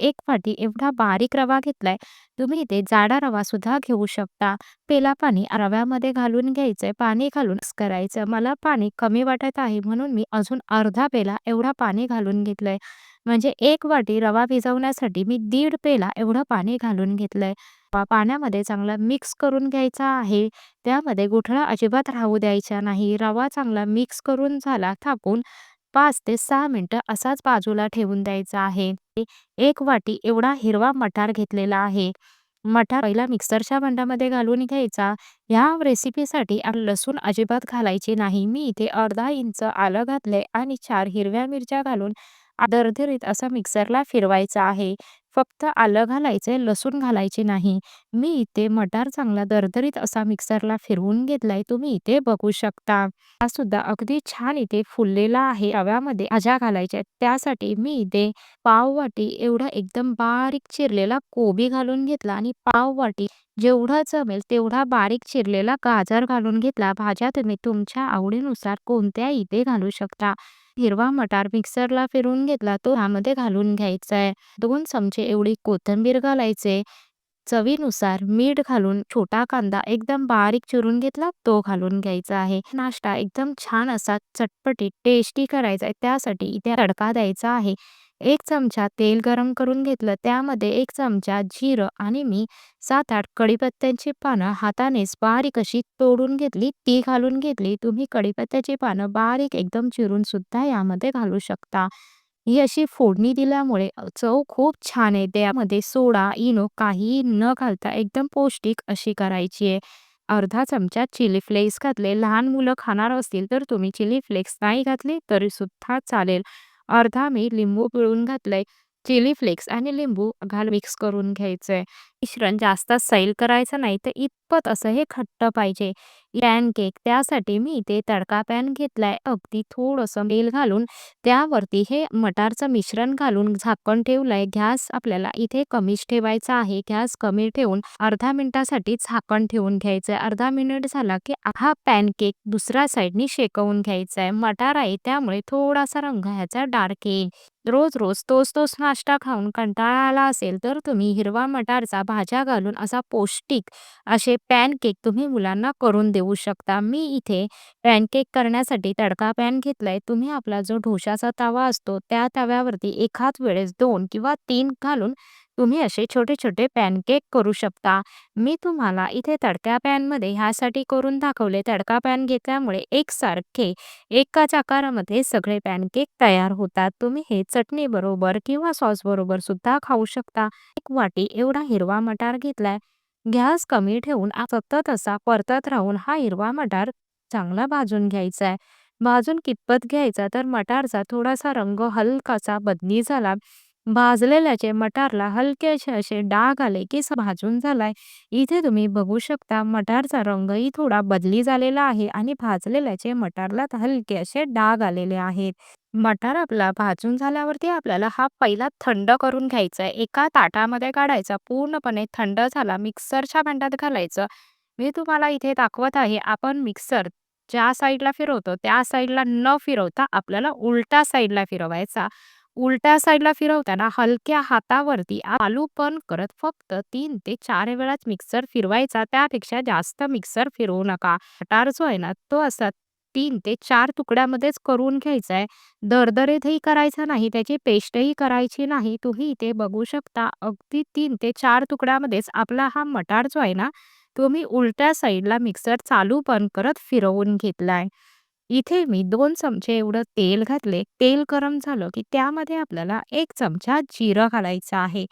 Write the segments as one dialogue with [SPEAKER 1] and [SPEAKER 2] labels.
[SPEAKER 1] एक वाटी एवढा बारीक रवा घेतलाय. तुम्ही इथे जाडा रवा सुद्धा घेऊ शकता. पेला पाणी रव्यामध्ये घालून घ्यायचंय. पाणी घालून मिक्स करायचं. मला पाणी कमी वाटत आहे म्हणून मी अजून अर्धा पेला एवढा पाणी घालून घेतलंय. म्हणजे एक वाटी रवा भिजवण्यासाठी मी दीड पेला एवढं पाणी घालून घेतलंय. पाण्यामध्ये चांगला मिक्स करून घ्यायचा आहे. त्यामध्ये गुठळा अजिबात राहू द्यायचा नाही. रवा चांगला मिक्स करून झाला थापून पाच ते सहा मिनटं असाच बाजूला ठेवून द्यायचा आहे. एक वाटी एवढा हिरवा मटार घेतलेला आहे. मटार पहिला मिक्सरच्या भांड्यामध्ये घालून घ्यायचा. ह्या रेसिपीसाठी लसूण अजिबात घालायची नाही. मी इथे अर्धा इंच आलं घातले आणि चार हिरव्या मिरच्या घालून दरदरीत असं मिक्सरला फिरवायचं आहे. फक्त आलं घालायचंय, लसूण घालायची नाही. मी इथे मटार चांगला दरदरीत असा मिक्सरला फिरवून घेतलाय. तुम्ही इथे बघू शकता. हा सुद्धा अगदी छान इथे फुललेला आहे. रव्यामध्ये भाज्या घालायच्या त्यासाठी मी इथे पाव वाटी एवढा एकदम बारीक चिरलेला कोबी घालून घेतला आणि पाव वाटी जेवढं जमेल तेवढा बारीक चिरलेला गाजर घालून घेतला. भाज्या तुम्ही तुमच्या आवडीनुसार कोणत्या इथे घालू शकता. हिरवा मटार मिक्सरला फिरून घेतला तो ह्यामध्ये घालून घ्यायचा आहे. दोन चमचे एवढी कोथिंबीर घालायचे. चवीनुसार मीठ घालून छोटा कांदा एकदम बारीक चिरून घेतला तो घालून घ्यायचा आहे. नाश्ता एकदम छान असा चटपटीत टेस्टी करायचा आहे त्यासाठी इथे तडका द्यायचा आहे. एक चमचा तेल गरम करून घेतलं. त्यामध्ये एक चमचा जिरं आणि मी 7-8 कढीपत्त्याची पानं हातानेच बारीक अशी तोडून घेतली ती घालून घेतली. तुम्ही कढीपत्त्याची पानं बारीक एकदम चिरून सुद्धा यामध्ये घालू शकता. ही अशी फोडणी दिल्यामुळे चव खूप छान येते. यामध्ये सोडा, इनो काहीही न घालता एकदम पौष्टिक अशी करायची आहे. अर्धा चमचा चिली फ्लेक्स घातले. लहान मुलं खाणार असतील तर तुम्ही चिली फ्लेक्स नाही घातले तरी सुद्धा चालेल. अर्धा मी लिंबू पिळून घातलंय. चिली फ्लेक्स आणि लिंबू घाल मिक्स करून घ्यायचं आहे मिश्रण जास्त सैल करायचं नाही तर इतपत असं हे घट्ट पाहिजे. पॅनकेक त्यासाठी मी इथे तडका पॅन घेतलाय. अगदी थोडंसं तेल घालून त्यावरती हे मटारचं मिश्रण घालून झाकण ठेवलंय. गॅस आपल्याला इथे कमीच ठेवायचा आहे. गॅस कमी ठेवून अर्धा मिनिटासाठी झाकण ठेवून घ्यायचंय. अर्धा मिनिट झाला की हा पॅनकेक दुसऱ्या साईडनी शेकवून घ्यायचा आहे. मटार आहे त्यामुळे थोडासा रंग ह्याचा डार्क येईल. रोज रोज तोच तोच नाश्ता खाऊन कंटाळा आला असेल तर तुम्ही हिरवा मटारचा भाज्या घालून असा पौष्टिक असे पॅनकेक तुम्ही मुलांना करून देऊ शकता. मी इथे पॅनकेक करण्यासाठी तडका पॅन घेतलाय. तुम्ही आपला जो ढोशाचा तवा असतो त्या तव्यावरती एकाच वेळेस दोन किंवा तीन घालून तुम्ही असे छोटे छोटे पॅनकेक करू शकता. मी तुम्हाला इथे तडक्या पॅनमध्ये ह्यासाठी करून दाखवले. तडका पॅन घेतल्यामुळे एकसारखे एकाच आकारामध्ये सगळे पॅनकेक तयार होतात. तुम्ही हे चटणी बरोबर किंवा सॉस बरोबर सुद्धा खाऊ शकता. एक वाटी एवढा हिरवा मटार घेतलाय. गॅस कमी ठेवून सतत असा परतत राहून हा हिरवा मटार चांगला भाजून घ्यायचा आहे. भाजून कितपत घ्यायचा तर मटारचा थोडासा रंग हलकासा बदली झाला. भाजलेल्याचे मटारला हलकेसे असे डाग आले की भाजून झालाय. इथे तुम्ही बघू शकता मटारचा रंगही थोडा बदली झालेला आहे आणि भाजलेल्याचे मटारला हलके असे डाग आलेले आहेत. मटार आपला भाजून झाल्यावरती आपल्याला हा पहिला थंड करून घ्यायचा आहे. एका ताटामध्ये काढायचा. पूर्णपणे थंड झाला मिक्सरच्या भांड्यात घालायचं. मी तुम्हाला इथे दाखवत आहे. आपण मिक्सर ज्या साईडला फिरवतो त्या साईडला न फिरवता आपल्याला उलट्या साईडला फिरवायचा. उलट्या साईडला फिरवताना हलक्या हातावरती आलू पण करत फक्त तीन ते चार वेळाच मिक्सर फिरवायचा. त्यापेक्षा जास्त मिक्सर फिरवू नका. मटार जो आहे ना तो असा तीन ते चार तुकड्यामध्येच करून घ्यायचा आहे. दरदरीतही करायचा नाही. त्याची पेस्टही करायची नाही. तुम्ही इथे बघू शकता अगदी तीन ते चार तुकड्यामध्येच आपला हा मटार जो आहे ना तुम्ही उलट्या साईडला मिक्सर चालू पण करत फिरवून घेतलाय. इथे मी 2 चमचे एवढं तेल घातले. तेल गरम झालं की त्यामध्ये आपल्याला 1 चमचा जिरं घालायचं आहे.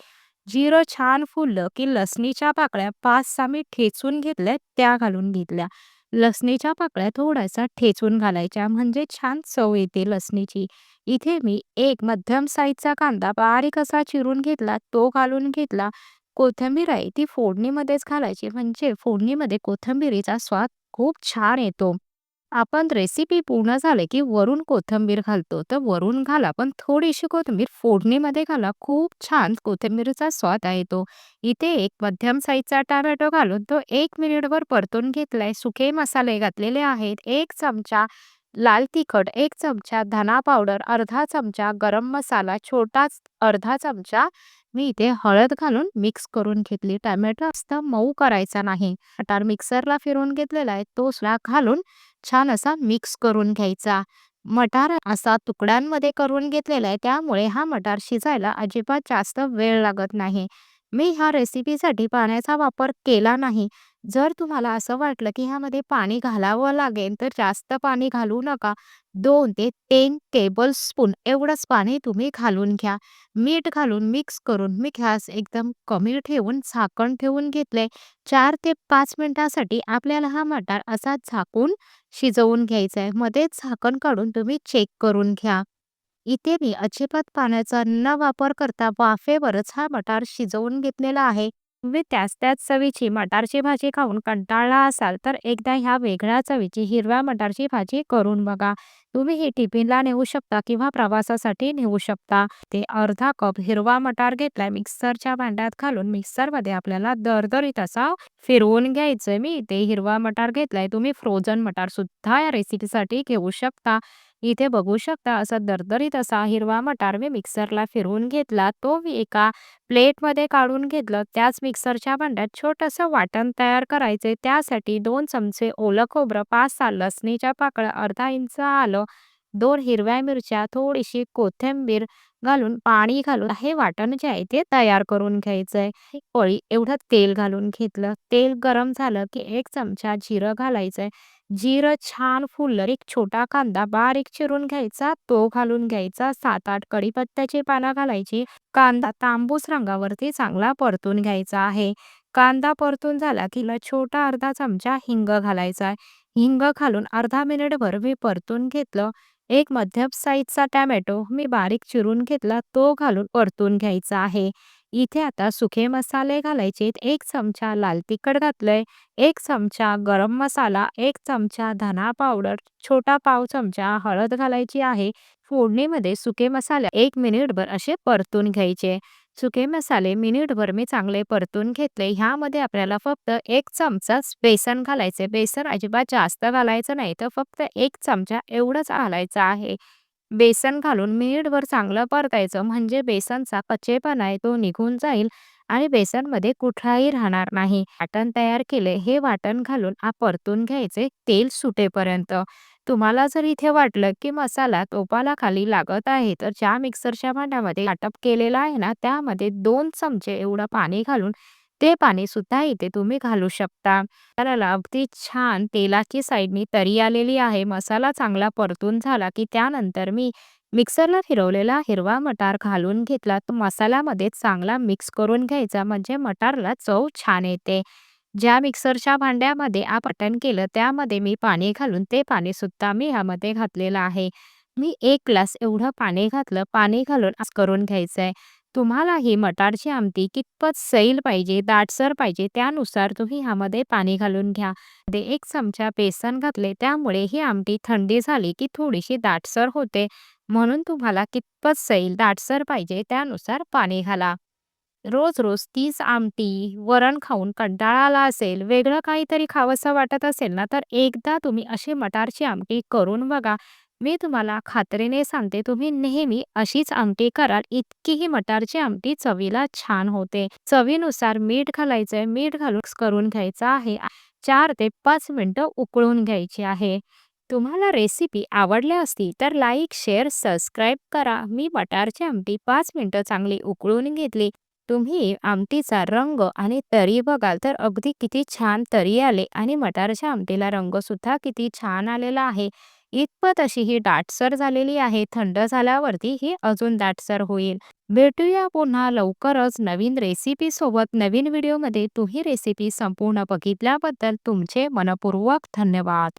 [SPEAKER 1] जिरं छान फुललं की लसणीच्या पाकळ्या 5-6 मी ठेचून घेतल्या त्या घालून घेतल्या. लसणीच्या पाकळ्या थोड्याशा ठेचून घालायच्या म्हणजे छान चव येते लसणीची. इथे मी एक मध्यम साईजचा कांदा बारीक असा चिरून घेतला तो घालून घेतला. कोथिंबीर आहे ती फोडणीमध्येच घालायची म्हणजे फोडणीमध्ये कोथिंबीरीचा स्वाद खूप छान येतो. आपण रेसिपी पूर्ण झाले की वरून कोथिंबीर घालतो तर वरून घाला पण थोडीशी कोथिंबीर फोडणीमध्ये घाला. खूप छान कोथिंबीरचा स्वाद येतो. इथे एक मध्यम साईजचा टोमॅटो घालून तो एक मिनिटभर परतून घेतलाय. सुके मसाले घातलेले आहेत. एक चमचा लाल तिखट, एक चमचा धना पावडर, अर्धा चमचा गरम मसाला, छोटाच अर्धा चमचा मी इथे हळद घालून मिक्स करून घेतली. टॅमॅटो जास्त मऊ करायचा नाही. मटार मिक्सरला फिरवून घेतलेला आहे तो सुद्धा घालून छान असा मिक्स करून घ्यायचा. मटार असा तुकड्यांमध्ये करून घेतलेला आहे त्यामुळे हा मटार शिजायला अजिबात जास्त वेळ लागत नाही. मी ह्या रेसिपीसाठी पाण्याचा वापर केला नाही. जर तुम्हाला असं वाटलं की ह्यामध्ये पाणी घालावं लागेल तर जास्त पाणी घालू नका. 2 ते 3 टेबलस्पून एवढंच पाणी तुम्ही घालून घ्या. मीठ घालून मिक्स करून मी गॅस एकदम कमी ठेवून झाकण ठेवून घेतले. 4 ते 5 मिनिटांसाठी आपल्याला हा मटार असा झाकून शिजवून घ्यायचा आहे. मध्येच झाकण काढून तुम्ही चेक करून घ्या. इथे मी अजिबात पाण्याचा न वापर करता वाफेवरच हा मटार शिजवून घेतलेला आहे. तुम्ही त्याच त्याच चवीची मटारची भाजी खाऊन कंटाळला असाल तर एकदा ह्या वेगळ्या चवीची हिरव्या मटारची भाजी करून बघा. तुम्ही ही टिफिनला नेऊ शकता किंवा प्रवासासाठी नेऊ शकता. ते अर्धा कप हिरवा मटार घेतलाय मिक्सरच्या भांड्यात घालून मिक्सरमध्ये आपल्याला दरदरीत असा फिरवून घ्यायचंय. मी ते हिरवा मटार घेतलाय. तुम्ही फ्रोझन मटार सुद्धा या रेसिपीसाठी घेऊ शकता. इथे बघू शकता असा दरदरीत असा हिरवा मटार मी मिक्सरला फिरवून घेतला. तो मी एका प्लेटमध्ये काढून घेतलं. त्याच मिक्सरच्या भांड्यात छोटंसं वाटण तयार करायचे त्यासाठी दोन चमचे ओलं खोबरं, 5-6 लसणीच्या पाकळ्या, अर्धा इंच आलं, 2 हिरव्या मिरच्या, थोडीशी कोथिंबीर घालून पाणी घालून हे वाटण जे आहे ते तयार करून घ्यायचंय. एक पळी एवढं तेल घालून घेतलं. तेल गरम झालं की 1 चमचा जिरं घालायचंय. जिरं छान फुललं एक छोटा कांदा बारीक चिरून घ्यायचा तो घालून घ्यायचा. 7-8 कढीपत्त्याची पानं घालायची. कांदा तांबूस रंगावरती चांगला परतून घ्यायचा आहे. कांदा परतून झाला की छोटा अर्धा चमचा हिंग घालायचा. हिंग घालून अर्धा मिनिटभर मी परतून घेतलं. एक मध्यम साईजचा टॅमॅटो मी बारीक चिरून घेतला तो घालून परतून घ्यायचा आहे. इथे आता सुके मसाले घालायचे. एक चमचा लाल तिखट घातलंय, एक चमचा गरम मसाला, एक चमचा धना पावडर, छोटा पाव चमचा हळद घालायची आहे. फोडणीमध्ये सुके मसाले एक मिनिटभर असे परतून घ्यायचे. सुके मसाले मिनिटभर मी चांगले परतून घेतले. ह्यामध्ये आपल्याला फक्त एक चमचा बेसन घालायचे. बेसन अजिबात जास्त घालायचं नाही तर फक्त एक चमचा एवढंच घालायचं आहे. बेसन घालून मिनिटभर चांगलं परतायचं म्हणजे बेसनचा कच्चेपणा आहे तो निघून जाईल आणि बेसनमध्ये कुठलाही राहणार नाही. वाटण तयार केले हे वाटण घालून परतून घ्यायचे तेल सुटेपर्यंत. तुम्हाला जर इथे वाटलं की मसाला टोपाला खाली लागत आहे तर ज्या मिक्सरच्या भांड्यामध्ये वाटप केलेला आहे ना त्यामध्ये दोन चमचे एवढं पाणी घालून ते पाणी सुद्धा इथे तुम्ही घालू शकता. मसाल्याला अगदी छान तेलाची साईडनी तरी आलेली आहे. मसाला चांगला परतून झाला की त्यानंतर मी मिक्सरला फिरवलेला हिरवा मटार घालून घेतला. तो मसाल्यामध्ये चांगला मिक्स करून घ्यायचा म्हणजे मटारला चव छान येते. ज्या मिक्सरच्या भांड्यामध्ये वाटण केलं त्यामध्ये मी पाणी घालून ते पाणी सुद्धा मी ह्यामध्ये घातलेलं आहे. मी एक ग्लास एवढं पाणी घातलं. पाणी घालून आज करून आहे तुम्हाला ही मटारची आमटी कितपत सैल पाहिजे, दाटसर पाहिजे त्यानुसार तुम्ही ह्यामध्ये पाणी घालून घ्या. 1 चमचा बेसन घातले त्यामुळे ही आमटी थंडी झाली की थोडीशी दाटसर होते. म्हणून तुम्हाला कितपत सैल, दाटसर पाहिजे त्यानुसार पाणी घाला. रोज रोज तीच आमटी, वरण खाऊन कंटाळा आला असेल, वेगळं काहीतरी खावंसं वाटत असेल ना तर एकदा तुम्ही अशी मटारची आमटी करून बघा. मी तुम्हाला खात्रीने सांगते तुम्ही नेहमी अशीच आमटी कराल इतकी ही मटारची आमटी चवीला छान होते. चवीनुसार मीठ घालायचंय. मीठ घालून करून घ्यायचं आहे. चार ते पाच मिनिटं उकळून घ्यायची आहे. तुम्हाला रेसिपी आवडली असती तर लाईक, शेअर, सबस्क्राईब करा. मी मटारची आमटी पाच मिनिटं चांगली उकळून घेतली. तुम्ही आमटीचा रंग आणि तरी बघाल तर अगदी किती छान तरी आले आणि मटारच्या आमटीला रंगसुद्धा किती छान आलेला आहे. इतपत अशी ही दाटसर झालेली आहे. थंड झाल्यावरती ही अजून दाटसर होईल. भेटूया पुन्हा लवकरच नवीन रेसिपी सोबत नवीन व्हिडिओमध्ये. तुम्ही रेसिपी संपूर्ण बघितल्याबद्दल तुमचे मनपूर्वक धन्यवाद.